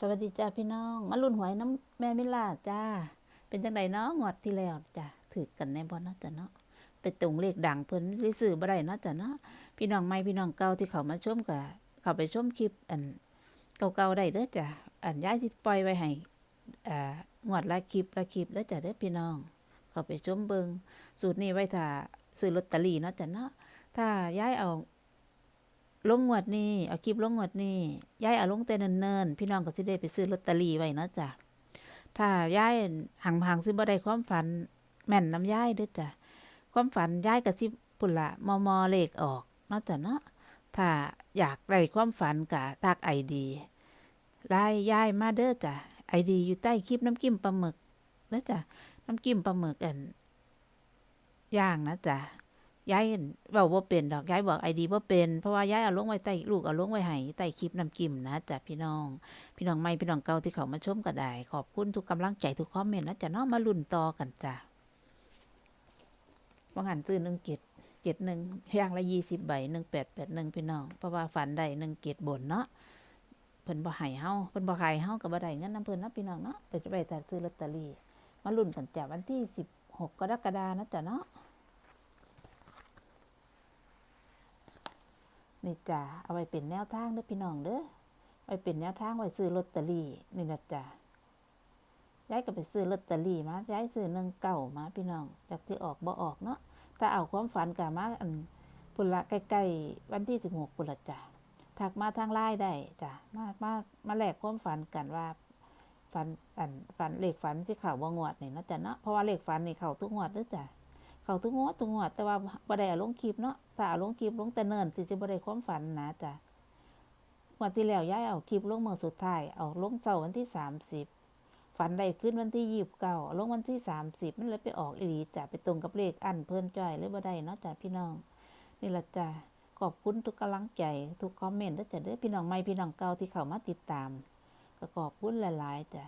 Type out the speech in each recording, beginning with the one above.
สวัสดีจ้าพี่น้อง มาลุ่นหวยน้ำแม่มิลาจ้า เป็นจังไดเนาะงวดที่แล้วจ้ะถือกันแน่บ่เนาะจ้ะเนาะไปตรงเลขดังเพิ่นสิซื้อบ่ได้นาะจ้ะเนาะพี่น้องใหม่พี่น้องเก่าที่เขามาชมก็เขาไปชมคลิปอันเก่าๆได้เด้อจ้ะอันย้ายสิปล่อยไว้ให้อ่างวดละคลิปละคลิปเด้อจ้ะเด้อพี่น้อง เขาไปชมเบิงสูตรนี้ไว้ถ้าซื้อลอตเตอรี่นาะจ้ะเนาะถ้าย้ายเอา ลงงวดนี้เอาคลิปลงงวดนี้ย้ายเอาลงแต่เนินๆพี่น้องก็สิได้ไปซื้อลอตเตอรี่ไว้เนาะจ้ะถ้าย้ายห่างๆซื้อบ่ได้ความฝัน แม่นน้ำย้ายเด้อจ้ะความฝันย้ายก็สิพุ่นละมอมอเลขออกเนาะจ้ะเนาะถ้าอยากได้ความฝันก็ทักไอดีไล่ย้ายมาเด้อจ้ะไอดีอยู่ใต้คลิปน้ำกิ้มปลาหมึกเด้อจ้ะน้ำกิ้มปลาหมึกอันย่างนะจ้ะ ย้ายเว้าบ่เป็นดอกย้ายบอกไอดีบ่เป็นเพราะว่าย้ายเอาลงไว้ใต้ลูกเอาลงไว้ให้ใต้คลิปน้ำกิมนะจ้ะพี่น้อง พี่น้องใหม่พี่น้องเก่าที่เขามาชมก็ได้ ขอบคุณทุกกำลังใจทุกคอมเมนต์นะจ้ะเนาะมาลุ้นต่อกันจ้ะว่างันซื้อหนึ่งเจ็ดเจ็ดหนึ่งอย่างละยี่สิบใบหนึ่งแปดแปดหนึ่งพี่น้องเพราะว่าฝันได้หนึ่งเจ็ดบนเนาะเพิ่นบ่ให้เฮาเพิ่นบ่ขายเฮาก็บ่ได้เงินนำเพิ่นเนาะพี่น้องเนาะไปไปแต่ซื้อลอตเตอรี่มาลุ้นกันจ้ะวันที่สิบหกกรกฎานะจ้ะเนาะ นี่จ้ะเอาไว้เป็นแนวทางเด้อพี่น้องเด้อไว้เป็นแนวทางไว้ซื้อลอตเตอรี่นี่นะจ้ะย้ายก็ไปซื้อลอตเตอรี่มาย้ายซื้อหนึ่งเก่ามาพี่น้องจากที่ออกบ่ออกเนาะถ้าเอาความฝันกะมาอันพุ่นละใกล้ๆวันที่สิบหกพุ่นละจ้ะทักมาทางไลน์ได้จ้ะมามามาแลกความฝันกันว่าฝันอันฝันเลขฝันที่เข่าบ่งวดนี่เนาะจ้ะเนาะเพราะว่าเลขฝันนี่เข่าทุกงวดด้อจ้ะ เขาทุกงวดทุกงวดแต่ว่าบ่ได้เอาลงคลิปเนาะถ้าเอาลงคลิปลงแต่เนิ่นสิสิบ่ได้ความฝันนะจ้ะงวดที่แล้วย้ายเอาคลิปลงเมื้อสุดท้ายเอาลงเช้าวันที่30ฝันได้ขึ้นวันที่29เอาลงวันที่30มันเลยไปออกอีหลีจ้ะไปตรงกับเลขอันเพิ่นจ้อยเลยบ่ได้เนาะจ้ะพี่น้อง นี่ละจ้ะขอบคุณทุกกำลังใจทุกคอมเมนต์ด้อจ้ะเด้อพี่น้องใหม่พี่น้องเก่าที่เข้ามาติดตามก็ขอบคุณหลาย ๆจ้ะ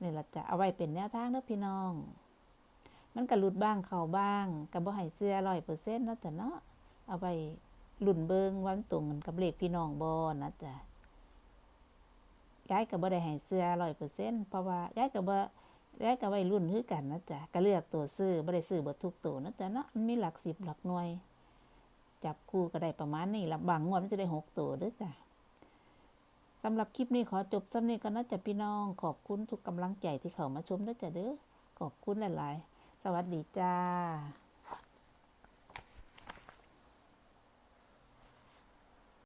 นี่ละจ้ะเอาไว้เป็นแนวทางเด้อพี่น้อง มันก็หลุดบ้างเข้าบ้างก็บ่ให้เสื้อร้อยเปอร์เซ็นต์นะจ๊ะเนาะเอาไปหลุ่นเบิงวันตรงกันกับเลขพี่น้องบ่นะจ๊ะย้ายก็บ่ได้ให้เสื้อร้อยเปอร์เซ็นต์เพราะว่าย้ายก็บ่ย้ายก็ไว้รุ่นคือกันนะจ๊ะก็เลือกตัวซื้อบ่ได้ซื้อบ่ทุกตัวนะจ๊ะเนาะมันมีหลัก10หลักหน่วย จับคู่ก็ได้ประมาณนี้ละบางงวดมันจะได้หกตัวเด้อจ้ะสำหรับคลิปนี้ขอจบสำเนีก่อนนะจ๊ะพี่น้อง ขอบคุณทุกกำลังใจที่เข้ามาชมเด้อจ้ะเด้อขอบคุณหลายๆ สวัสดีจ้า